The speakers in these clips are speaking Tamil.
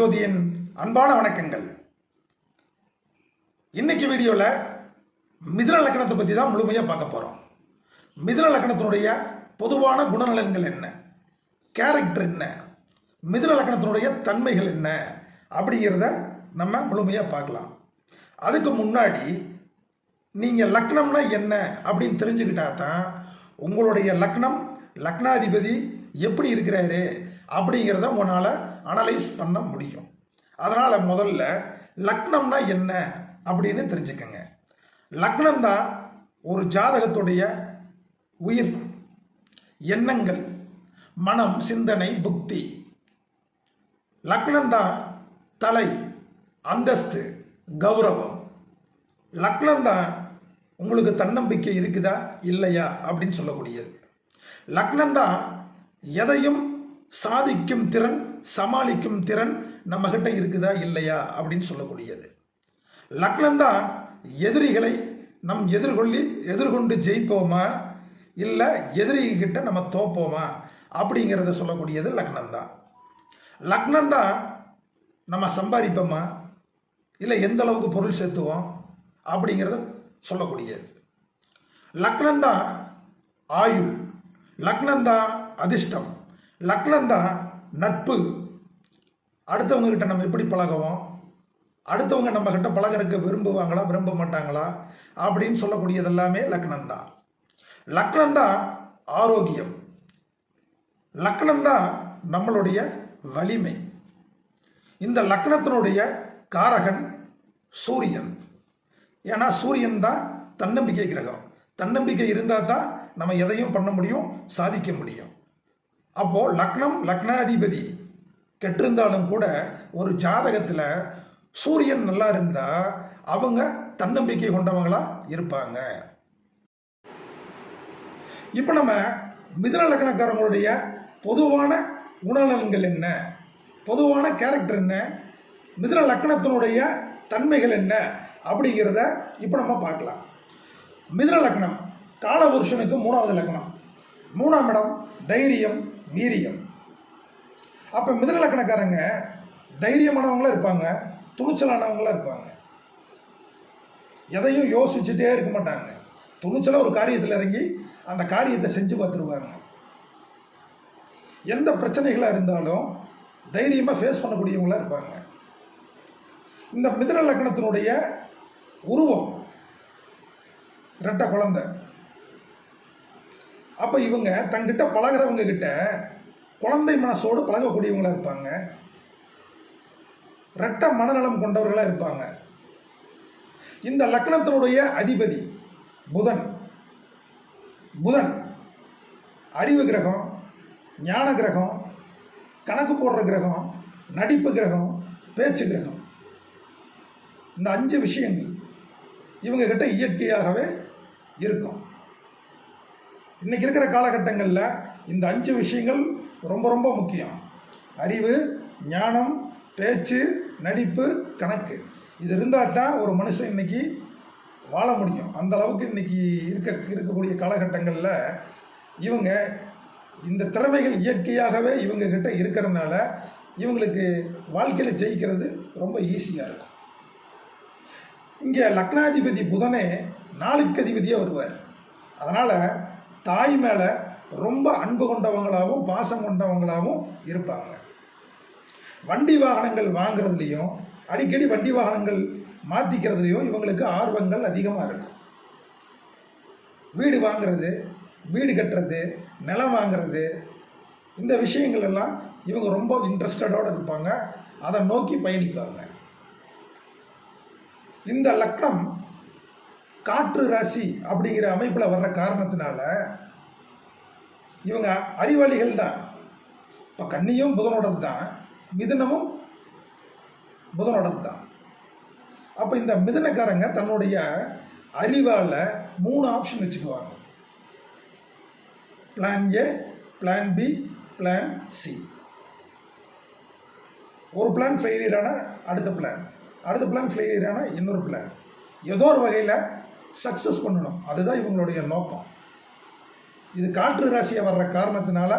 ஜோதியின் அன்பான வணக்கங்கள். இன்னைக்கு வீடியோவில் மிதுன லக்கணத்தை பற்றி தான் முழுமையாக பார்க்க போகிறோம் மிதுன லக்கணத்தினுடைய பொதுவான குணநலன்கள் என்ன? கேரக்டர் என்ன? மிதுன லக்கணத்தினுடைய தன்மைகள் என்ன? அப்படிங்கிறத நம்ம முழுமையாக பார்க்கலாம். அதுக்கு முன்னாடி நீங்கள் லக்னம்னா என்ன அப்படின்னு தெரிஞ்சுக்கிட்டா தான் உங்களுடைய லக்னம் லக்னாதிபதி எப்படி இருக்கிறாரு அப்படிங்கிறத உன்னால் அனலைஸ் பண்ண முடியும். அதனால் முதல்ல லக்னம்னா என்ன அப்படின்னு தெரிஞ்சுக்கங்க. லக்னம் தான் ஒரு ஜாதகத்துடைய உயிர் எண்ணங்கள் மனம் சிந்தனை புக்தி. லக்னம் தான் தலை அந்தஸ்து கௌரவம். லக்னம் தான் உங்களுக்கு தன்னம்பிக்கை இருக்குதா இல்லையா அப்படின்னு சொல்லக்கூடியது. லக்னம் தான் எதையும் சாதிக்கும் திறன் சமாளிக்கும் திறன் நம்மகிட்ட இருக்குதா இல்லையா அப்படின்னு சொல்லக்கூடியது. லக்னம் தான் எதிரிகளை நம் எதிர்கொள்ளி எதிர்கொண்டு ஜெயிப்போமா? இல்லை எதிரிகிட்ட நம்ம தோப்போமா? அப்படிங்கிறத சொல்லக்கூடியது லக்னம் தான். லக்னம் தான் நம்ம சம்பாதிப்போமா? இல்லை எந்த அளவுக்கு பொருள் சேர்த்துவோம் அப்படிங்கிறத சொல்லக்கூடியது. லக்னம் தான் ஆயுள். லக்னம் தான் அதிர்ஷ்டம். லக்னம் தான் நட்பு. அடுத்தவங்கக்கிட்ட நம்ம எப்படி பழகுவோம்? அடுத்தவங்க நம்ம கிட்ட விரும்புவாங்களா விரும்ப மாட்டாங்களா? அப்படின்னு சொல்லக்கூடியது எல்லாமே லக்னம் தான் லக்னம் தான் ஆரோக்கியம். லக்னம் தான் நம்மளுடைய வலிமை. இந்த லக்னத்தினுடைய காரகன் சூரியன். ஏன்னா சூரியன் தான் தன்னம்பிக்கை கிரகம். தன்னம்பிக்கை இருந்தால் தான் நம்ம எதையும் பண்ண முடியும் சாதிக்க முடியும். அப்போ லக்னம் லக்னாதிபதி. கெட்டிருந்தாலும் கூட ஒரு ஜாதகத்தில் சூரியன் நல்லா இருந்தா அவங்க தன்னம்பிக்கை கொண்டவங்களா இருப்பாங்க. இப்போ நம்ம மிதன லக்னக்காரங்களுடைய பொதுவான குணநலன்கள் என்ன? பொதுவான கேரக்டர் என்ன? மிதன லக்னத்தினுடைய தன்மைகள் என்ன? அப்படிங்கிறத இப்போ நம்ம பார்க்கலாம். மிதன லக்னம் காலபுருஷனுக்கு மூணாவது லக்னம். மூணாம் இடம் தைரியம் வீரியம். அப்போ மிதுன லக்னக்காரங்க இருப்பாங்க துணிச்சலானவங்களும் இருப்பாங்க. எதையும் யோசிச்சுட்டே இருக்க மாட்டாங்க. துணிச்சலாக ஒரு காரியத்தில் இறங்கி அந்த காரியத்தை செஞ்சு பார்த்துருவாங்க. எந்த பிரச்சனைகளாக இருந்தாலும் தைரியமாக ஃபேஸ் பண்ணக்கூடியவங்களாக இருப்பாங்க. இந்த மிதன லக்னத்தினுடைய உருவம் ரெட்டை குழந்தை. அப்போ இவங்க தங்கிட்ட பழகிறவங்க கிட்ட குழந்தை மனசோடு பழகக்கூடியவங்களாக இருப்பாங்க. ரெட்ட மனநலம் கொண்டவர்களாக இருப்பாங்க. இந்த லக்னத்தினுடைய அதிபதி புதன். புதன் அறிவு கிரகம் ஞான கிரகம் கணக்கு போடுற கிரகம் நடிப்பு கிரகம் பேச்சு கிரகம். இந்த அஞ்சு விஷயங்கள் இவங்கக்கிட்ட இயற்கையாகவே இருக்கும். இன்றைக்கி இருக்கிற காலகட்டங்களில் இந்த அஞ்சு விஷயங்கள் ரொம்ப ரொம்ப முக்கியம். அறிவு ஞானம் பேச்சு நடிப்பு கணக்கு. இது இருந்தால் தான் ஒரு மனுஷன் இன்னைக்கு வாழ முடியும். அந்த அளவுக்கு இன்றைக்கி இருக்க இருக்கக்கூடிய காலகட்டங்களில் இவங்க இந்த திறமைகள் இயற்கையாகவே இவங்கக்கிட்ட இருக்கிறதுனால இவங்களுக்கு வாழ்க்கையில் ஜெயிக்கிறது ரொம்ப ஈஸியாக இருக்கும். இங்கே லக்னாதிபதி புதனே நாளுக்கு அதிபதியாக வருவார். அதனால் தாய் மேலே ரொம்ப அன்பு கொண்டவங்களாகவும் பாசம் கொண்டவங்களாகவும் இருப்பாங்க. வண்டி வாகனங்கள் வாங்குறதுலையும் அடிக்கடி வண்டி வாகனங்கள் மாற்றிக்கிறதுலையும் இவங்களுக்கு ஆர்வங்கள் அதிகமாக இருக்கும். வீடு வாங்குறது வீடு கட்டுறது நிலம் வாங்குறது இந்த விஷயங்கள் எல்லாம் இவங்க ரொம்ப இன்ட்ரெஸ்டடோடு இருப்பாங்க. அதை நோக்கி பயணிப்பாங்க. இந்த லக்னம் காற்று ராசி அப்படிங்கிற அமைப்பில் வர்ற காரணத்தினால இவங்க அறிவாளிகள் தான். இப்போ கன்னியும் புதனோடது தான். மிதுனமும் புதனோடது தான். அப்போ இந்த மிதுனக்காரங்க தன்னுடைய அறிவால் மூணு ஆப்ஷன் வச்சுக்குவாங்க. Plan A plan B plan C ஒரு பிளான் ஃபெயிலியரான அடுத்த பிளான் அடுத்த பிளான் ஃபெயிலியரான இன்னொரு பிளான் ஏதோ ஒரு வகையில் சக்ஸஸ் பண்ணணும். அதுதான் இவங்களுடைய நோக்கம். இது காற்று ராசியை வர்ற காரணத்தினால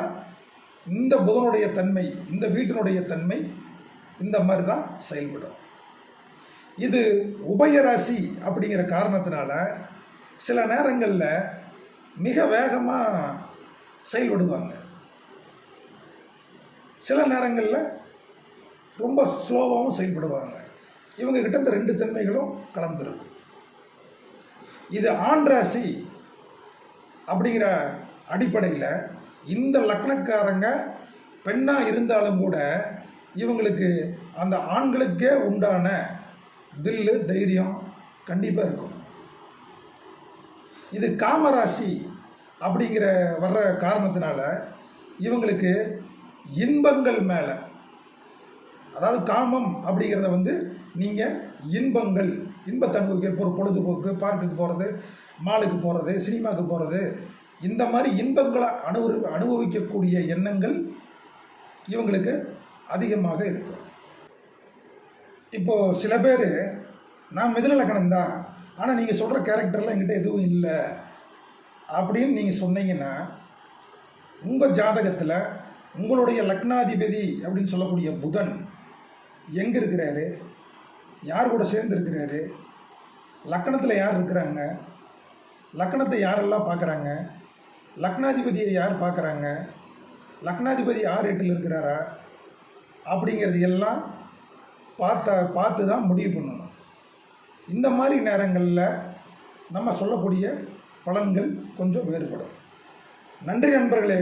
இந்த புதனுடைய தன்மை இந்த வீட்டினுடைய தன்மை இந்த மாதிரி தான் செயல்படும். இது உபயராசி அப்படிங்கிற காரணத்தினால சில நேரங்களில் மிக வேகமாக செயல்படுவாங்க. சில நேரங்களில் ரொம்ப ஸ்லோவாகவும் செயல்படுவாங்க. இவங்க கிட்ட இந்த ரெண்டு தன்மைகளும் கலந்துருக்கும். இது ஆண் ராசி அப்படிங்கிற அடிப்படையில் இந்த லக்னக்காரங்க பெண்ணாக இருந்தாலும் கூட இவங்களுக்கு அந்த ஆண்களுக்கே உண்டான தில்லு தைரியம் கண்டிப்பாக இருக்கும். இது காமராசி அப்படிங்கிற வர்ற காரணத்தினால இவங்களுக்கு இன்பங்கள் மேலே அதாவது காமம் அப்படிங்கிறத வந்து நீங்கள் இன்பங்கள் இன்பத்தன்மைக்கு ஒரு பொழுதுபோக்கு பார்க்குக்கு போகிறது மாலுக்கு போகிறது சினிமாவுக்கு போகிறது இந்த மாதிரி இன்பங்களை அனுபவி அனுபவிக்கக்கூடிய எண்ணங்கள் இவங்களுக்கு அதிகமாக இருக்கும். இப்போது சில பேர் நான் மிதுன லக்கணம் தான் ஆனால் நீங்கள் சொல்கிற கேரக்டர்லாம் என்கிட்ட எதுவும் இல்லை அப்படின்னு நீங்கள் சொன்னீங்கன்னா உங்கள் ஜாதகத்தில் உங்களுடைய லக்னாதிபதி அப்படின்னு சொல்லக்கூடிய புதன் எங்கே இருக்கிறாரு? யார் கூட சேர்ந்து இருக்கிறாரு? லக்கணத்தில் யார் இருக்கிறாங்க? லக்கணத்தை யாரெல்லாம் பார்க்குறாங்க? லக்னாதிபதியை யார் பார்க்குறாங்க? லக்னாதிபதி யார் எட்டில் இருக்கிறாரா? அப்படிங்கிறது எல்லாம் பார்த்த பார்த்து தான் முடிவு பண்ணணும். இந்த மாதிரி நேரங்களில் நம்ம சொல்லக்கூடிய பலன்கள் கொஞ்சம் வேறுபடும். நன்றி நண்பர்களே.